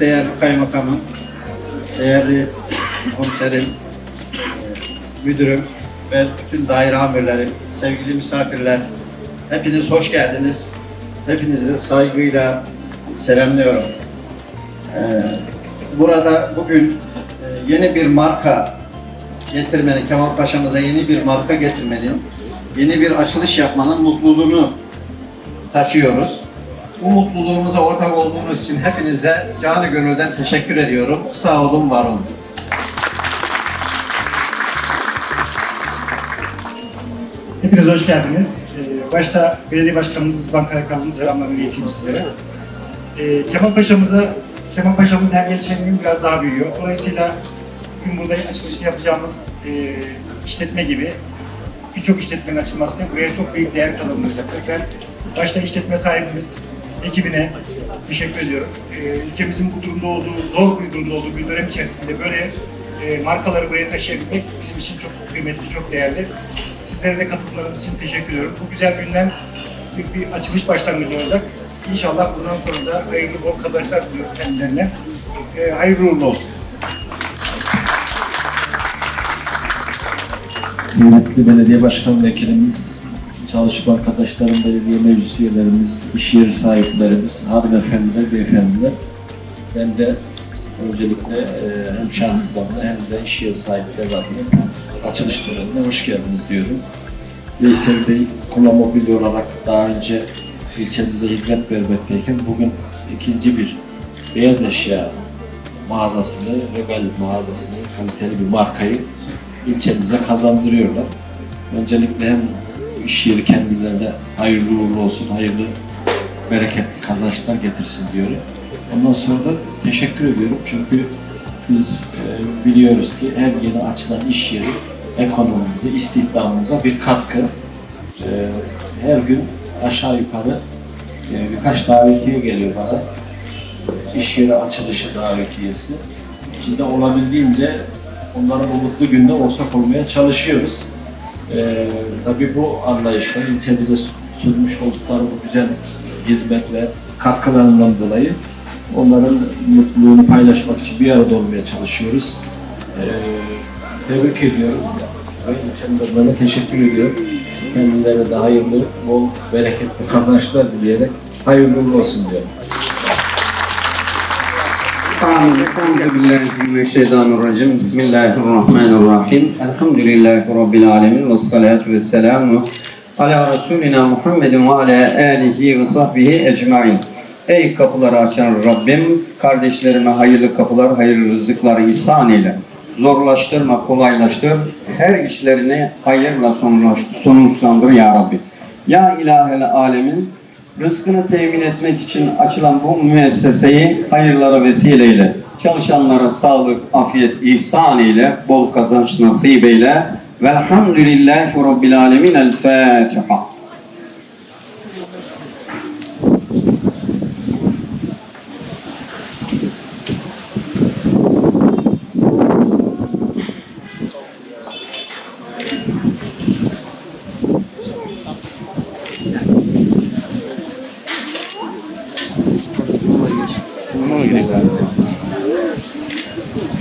değerli kaymakamım, değerli komiserim, e, müdürüm ve bütün daire amirlerim, sevgili misafirler, hepiniz hoş geldiniz. Hepinizi saygıyla selamlıyorum. E, Burada bugün e, yeni bir marka getirmenin, Kemal Paşa'mıza yeni bir marka getirmenin, yeni bir açılış yapmanın mutluluğunu taşıyoruz. Bu mutluluğumuza ortak olduğunuz için hepinize canı gönülden teşekkür ediyorum. Sağ olun, var olun. Hepiniz hoş geldiniz. Ee, başta belediye başkanımız, banka kalbinin selamlarını ileteyim sizlere. Ee, Kemal Paşa'mıza, Kemal Paşa'mız her geçen gün biraz daha büyüyor. Dolayısıyla bugün burada açılışı yapacağımız e, işletme gibi birçok işletmenin açılması buraya çok büyük değer kazandıracaktır. Ben başta işletme sahibimiz, ekibine teşekkür ediyorum. Ee, ülkemizin bu durumda olduğu, zor bir durumda olduğu bir dönem içerisinde böyle e, markaları buraya taşıyabilmek bizim için çok kıymetli, çok değerli. Sizlere de katılımlarınız için teşekkür ediyorum. Bu güzel günden büyük bir açılış başlangıcı olacak. İnşallah bundan sonra da hayırlı bol kazançlar diliyorum kendilerine. Ee, hayırlı uğurlu olsun. Kıymetli belediye başkan vekilimiz, çalışma arkadaşlarım, belediye meclis üyelerimiz, iş yeri sahiplerimiz, hanımefendiler, beyefendiler. Ben de öncelikle e, hem şahsım adına hem de iş yeri sahipleri adına açılış törenine hoş geldiniz diyorum. Veysel Bey, Kula Mobilya olarak daha önce ilçemize hizmet vermekteyken bugün ikinci bir beyaz eşya mağazasını, Regal mağazasını, kaliteli bir markayı ilçemize kazandırıyorlar. Öncelikle hem iş yeri kendilerine hayırlı uğurlu olsun, hayırlı bereketli kazançlar getirsin diyorum. Ondan sonra da teşekkür ediyorum çünkü biz e, biliyoruz ki her yeni açılan iş yeri ekonomimize, istihdamımıza bir katkı. E, her gün aşağı yukarı e, birkaç davetiye geliyor bana. İş yeri açılışı davetiyesi. Biz de olabildiğince onların bu mutlu günde ortak olmaya çalışıyoruz. Ee, tabii bu anlayışla ilçemize sunmuş oldukları bu güzel hizmet ve katkılarından dolayı onların mutluluğunu paylaşmak için bir arada olmaya çalışıyoruz. Ee, tebrik ediyorum. Ve bana teşekkür ediyorum. Kendilerine de hayırlı, bol, bereketli kazançlar dileyerek hayırlı olsun diyorum. Amin. Bismillahirrahmanirrahim. Elhamdülillahi Rabbil alemin. Ve salatu ve selamu ala Resulina Muhammedin ve ala alihi ve sahbihi ecmain. Ey kapıları açan Rabbim, kardeşlerime hayırlı kapılar, hayırlı rızıklar ihsan ile zorlaştırma, kolaylaştır. Her işlerini hayırla sonuçlandır ya Rabbi. Ya ilahel alemin rızkını temin etmek için açılan bu müesseseyi hayırlara vesile eyle. Çalışanlara sağlık, afiyet, ihsan eyle, bol kazanç nasip eyle. Velhamdülillahi Rabbil alemin. El Fatiha.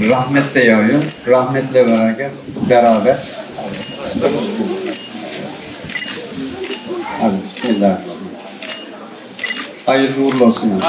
Rahmet de yağıyor. Rahmetle beraber. beraber. Hadi bismillahirrahmanirrahim. Hayırlı uğurlu olsun.